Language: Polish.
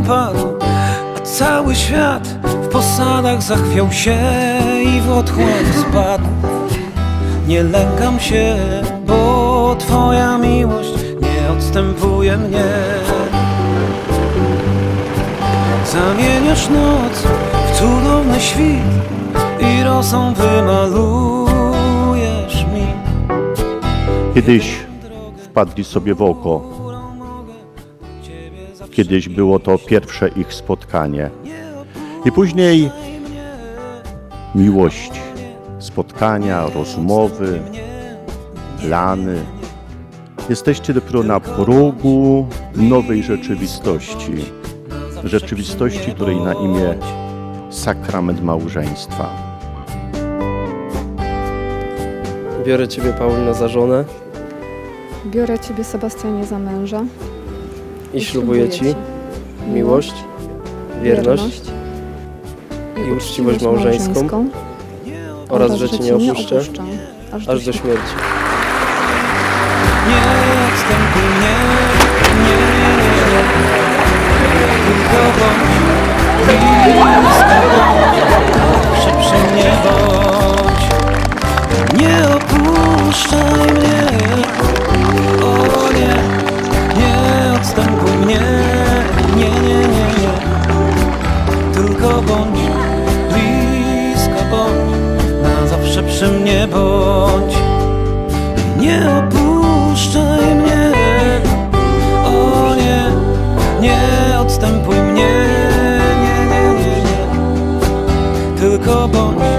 upadł, a cały świat w posadach zachwiał się i w otchłań spadł. Nie lękam się, bo Twoja miłość nie odstępuje mnie. Zamieniasz noc w cudowny świt i rosą wymalujesz mi. Kiedyś wpadli sobie w oko. Kiedyś było to pierwsze ich spotkanie. I później miłość, spotkania, rozmowy, plany. Jesteście dopiero na progu nowej rzeczywistości. Rzeczywistości, której na imię sakrament małżeństwa. Biorę Ciebie, Paulina, za żonę Biorę Ciebie, Sebastianie, za męża i ślubuję Ci miłość, wierność i uczciwość małżeńską. oraz, że Cię nie opuszczę aż do śmierci. Nie odstępuj mnie, nie, tylko bądź. Blisko, przy, przy mnie bądź. Nie opuszczaj bądź, blisko bądź, na zawsze przy mnie bądź. Nie opuszczaj mnie, o nie, nie odstępuj mnie, nie, nie, nie, nie. tylko bądź.